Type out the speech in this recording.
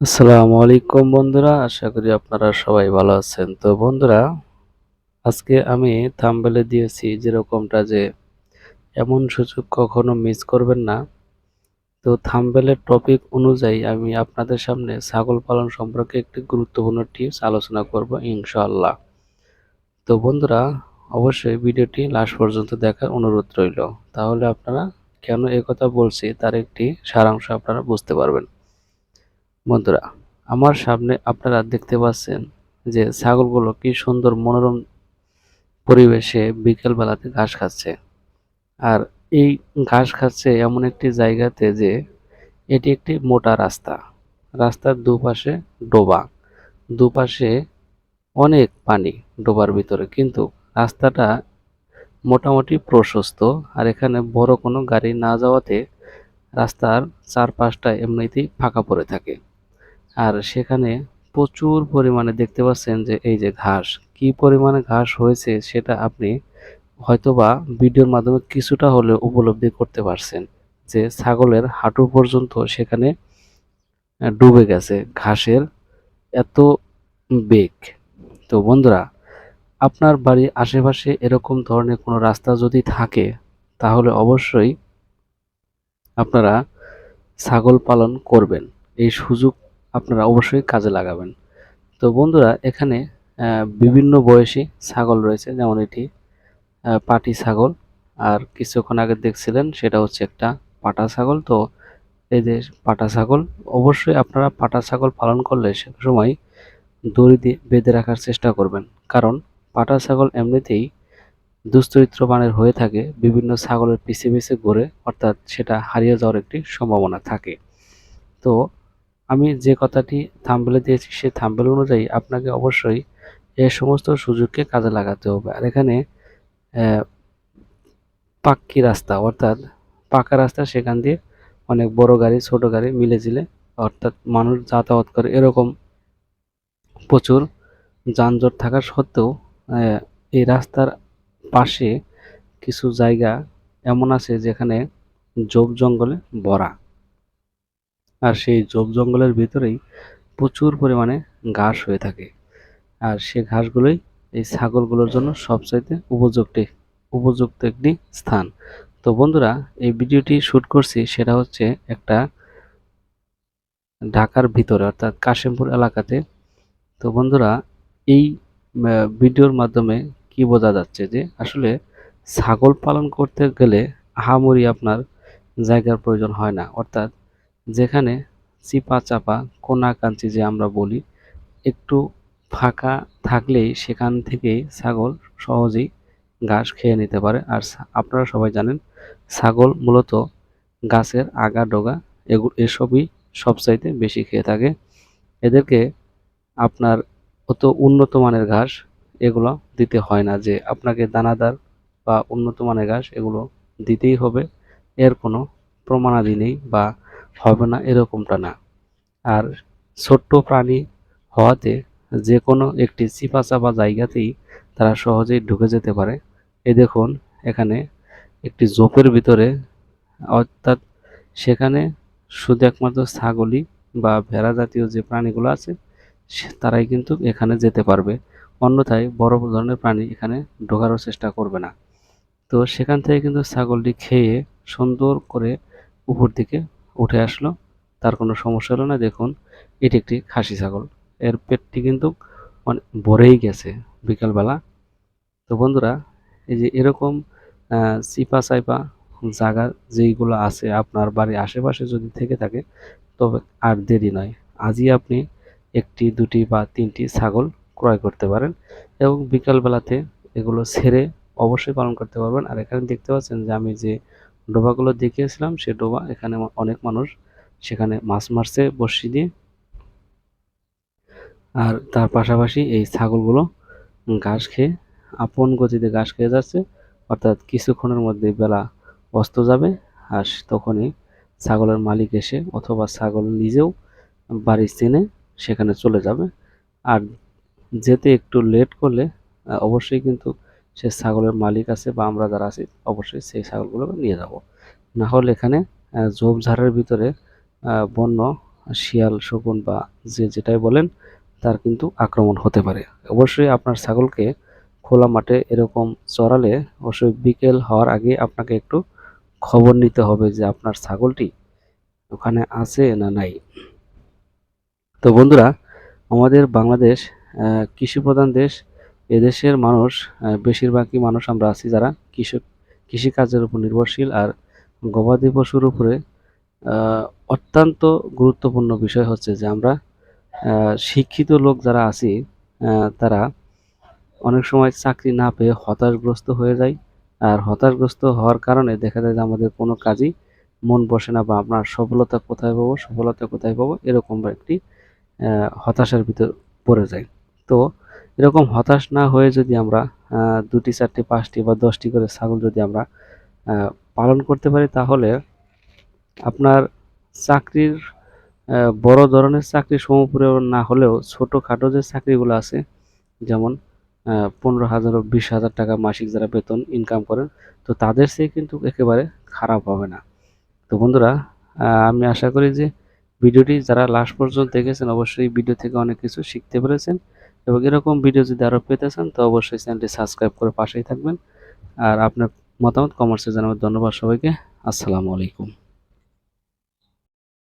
আসসালামু আলাইকুম বন্ধুরা, আশা করি আপনারা সবাই ভালো আছেন। তো বন্ধুরা, আজকে আমি থাম্বনেলে দিয়েছি যেরকমটা যে এমন সুযোগ কখনো মিস করবেন না। তো থাম্বনেলের টপিক অনুযায়ী আমি আপনাদের সামনে ছাগল পালন সম্পর্কে একটি গুরুত্বপূর্ণ টিপস আলোচনা করব ইনশাআল্লাহ। তো বন্ধুরা, অবশ্যই ভিডিওটি লাস্ট পর্যন্ত দেখার অনুরোধ রইল। তাহলে আপনারা কেন কথা বলছি তার একটি সারাংশ আপনারা বুঝতে পারবেন। বন্ধুরা, আমার সামনে আপনারা দেখতে পাচ্ছেন যে ছাগলগুলো কি সুন্দর মনোরম পরিবেশে বিকেলবেলাতে ঘাস খাচ্ছে। আর এই ঘাস খাচ্ছে এমন একটি জায়গাতে যে এটি একটি মোটা রাস্তা। রাস্তার দুপাশে ডোবা, দুপাশে অনেক পানি ডোবার ভিতরে। কিন্তু রাস্তাটা মোটামুটি প্রশস্ত আর এখানে বড় কোনো গাড়ি না যাওয়াতে রাস্তার চারপাশটা এমনিতেই ফাঁকা পড়ে থাকে। আর সেখানে প্রচুর পরিমাণে দেখতে পাচ্ছেন যে এই যে ঘাস, কি পরিমাণে ঘাস হয়েছে সেটা আপনি হয়তোবা ভিডিওর মাধ্যমে কিছুটা হলে উপলব্ধি করতে পারছেন যে ছাগলের হাঁটু পর্যন্ত সেখানে ডুবে গেছে। ঘাসের এত বেগ। তো বন্ধুরা, আপনার বাড়ির আশেপাশে এরকম ধরনের কোনো রাস্তা যদি থাকে, তাহলে অবশ্যই আপনারা ছাগল পালন করবেন। এই সুযোগ আপনারা অবশ্যই কাজে লাগাবেন। তো বন্ধুরা, এখানে বিভিন্ন বয়সী ছাগল রয়েছে, যেমন এটি পাটি ছাগল। আর কিছুক্ষণ আগে দেখছিলেন, সেটা হচ্ছে একটা পাটা ছাগল। তো এই যে পাটা ছাগল, অবশ্যই আপনারা পাটা ছাগল পালন করলে সে সময় দড়ি দিয়ে বেঁধে রাখার চেষ্টা করবেন। কারণ পাটা ছাগল এমনিতেই দুশ্চরিত্র মানের হয়ে থাকে, বিভিন্ন ছাগলের পিছে পিছে ঘুরে, অর্থাৎ সেটা হারিয়ে যাওয়ার একটি সম্ভাবনা থাকে। তো আমি যে কথাটি থাম্বেলে দিয়েছি সেই থাম্বেল অনুযায়ী আপনাকে অবশ্যই এ সমস্ত সুযোগকে কাজে লাগাতে হবে। আর এখানে পাক্কি রাস্তা, অর্থাৎ পাকা রাস্তা, সেখান দিয়ে অনেক বড় গাড়ি, ছোট গাড়ি মিলে জিলে, অর্থাৎ মানুষ যাতায়াত করে। এরকম প্রচুর যানজট থাকা সত্ত্বেও এই রাস্তার পাশে কিছু জায়গা এমন আছে যেখানে জোব জঙ্গলে ভরা। আর সেই জোব জঙ্গলের ভিতরেই প্রচুর পরিমাণে ঘাস হয়ে থাকে। আর সে ঘাসগুলোই এই ছাগলগুলোর জন্য সবচাইতে উপযুক্ত উপযুক্ত একটি স্থান। তো বন্ধুরা, এই ভিডিওটি শ্যুট করছি সেটা হচ্ছে একটা ঢাকার ভিতরে, অর্থাৎ কাশিমপুর এলাকাতে। তো বন্ধুরা, এই ভিডিওর মাধ্যমে কি বোঝা যাচ্ছে যে আসলে ছাগল পালন করতে গেলে আহামরি আপনার জায়গার প্রয়োজন হয় না। অর্থাৎ যেখানে চিপা চাপা কোনা কাঞ্চি যে আমরা বলি, একটু ফাঁকা থাকলেই সেখান থেকেই ছাগল সহজেই ঘাস খেয়ে নিতে পারে। আর আপনারা সবাই জানেন, ছাগল মূলত গাছের আগা ডগা এগুলো এসবই সবচাইতে বেশি খেয়ে থাকে। এদেরকে আপনার অত উন্নত মানের ঘাস এগুলো দিতে হয় না যে আপনাকে দানাদার বা উন্নত মানের ঘাস এগুলো দিতেই হবে। এর কোনো প্রমাণাদি নেই বা হবে না, এরকমটা না। আর ছোট্ট প্রাণী হওয়াতে যে কোনো একটি চিপা চাপা জায়গাতেই তারা সহজেই ঢুকে যেতে পারে। এ দেখুন, এখানে একটি জোপের ভিতরে, অর্থাৎ সেখানে শুধু একমাত্র ছাগলই বা ভেড়া জাতীয় যে প্রাণীগুলো আছে তারাই কিন্তু এখানে যেতে পারবে। অন্যথায় বড় ধরনের প্রাণী এখানে ঢোকারও চেষ্টা করবে না। তো সেখান থেকে কিন্তু ছাগলটি খেয়ে সুন্দর করে উপর দিকে উঠে আসলো। তার কোনো সমস্যা হলো না, দেখুন, এটি একটি খাসি ছাগল। এর পেটটি কিন্তু মানে ভরেই গেছে বিকালবেলা। তো বন্ধুরা, এই যে এরকম চিপা চাইপা জায়গা যেইগুলো আছে আপনার বাড়ির আশেপাশে যদি থেকে থাকে, তবে আর দেরি নয়। আজই আপনি একটি, দুটি বা তিনটি ছাগল ক্রয় করতে পারেন এবং বিকালবেলাতে এগুলো ছেড়ে অবশ্যই পালন করতে পারবেন। আর এখানে দেখতে পাচ্ছেন যে আমি যে ডোবাগুলো দেখিয়েছিলাম, সে ডোবা, এখানে অনেক মানুষ সেখানে মাছ মারছে বসি দিয়ে। আর তার পাশাপাশি এই ছাগলগুলো ঘাস খেয়ে আপন গতিতে ঘাস খেয়ে যাচ্ছে, অর্থাৎ কিছুক্ষণের মধ্যে বেলা অস্ত যাবে। আর তখনই ছাগলের মালিক এসে অথবা ছাগল নিজেও বাড়ি চেনে সেখানে চলে যাবে। আর যেতে একটু লেট করলে অবশ্যই কিন্তু সে ছাগলের মালিক আছে বা আমরা যারা আছি অবশ্যই সেই ছাগলগুলো নিয়ে যাব। না হলে এখানে ঝোপঝাড়ের ভিতরে বন্য শিয়াল শকুন বা যে যেটাই বলেন তার কিন্তু আক্রমণ হতে পারে। অবশ্যই আপনার ছাগলকে খোলা মাঠে এরকম চড়ালে অবশ্যই বিকেল হওয়ার আগে আপনাকে একটু খবর নিতে হবে যে আপনার ছাগলটি ওখানে আছে না নাই। তো বন্ধুরা আমাদের বাংলাদেশ আহ, কৃষিপ্রধান দেশ এদেশের মানুষ বেশিরভাগই মানুষ আমরা আছি যারা কৃষক, কৃষিকাজের উপর নির্ভরশীল আর গবাদি পশুর উপরে অত্যন্ত গুরুত্বপূর্ণ বিষয় হচ্ছে যে আমরা শিক্ষিত লোক যারা আছি তারা অনেক সময় চাকরি না পেয়ে হতাশগ্রস্ত হয়ে যায়। আর হতাশগ্রস্ত হওয়ার কারণে দেখা যায় যে আমাদের কোনো কাজই মন বসে না বা আপনার সফলতা কোথায় পাবো, সফলতা কোথায় পাবো, এরকম একটি হতাশার ভিতর পড়ে যায়। তো এরকম হতাশ না হয়ে যদি আমরা দুটি, চারটি, পাঁচটি বা দশটি করে ছাগল যদি আমরা পালন করতে পারি, তাহলে আপনার চাকরির বড় ধরনের চাকরি সমপরিমাণ না হলেও ছোটোখাটো যে চাকরিগুলো আছে, যেমন পনেরো হাজার বিশ হাজার টাকা মাসিক যারা বেতন ইনকাম করেন, তো তাদের চেয়ে কিন্তু একেবারে খারাপ হবে না। তো বন্ধুরা আমি আশা করি যে ভিডিওটি যারা লাস্ট পর্যন্ত দেখেছেন, অবশ্যই ভিডিও থেকে অনেক কিছু শিখতে পেরেছেন। এবং এরকম ভিডিও যদি আরও পেতে চান, তো অবশ্যই চ্যানেলটি সাবস্ক্রাইব করে পাশেই থাকবেন। আর আপনার মতামত কমার্সে জানাবেন। ধন্যবাদ সবাইকে। আসসালামু আলাইকুম।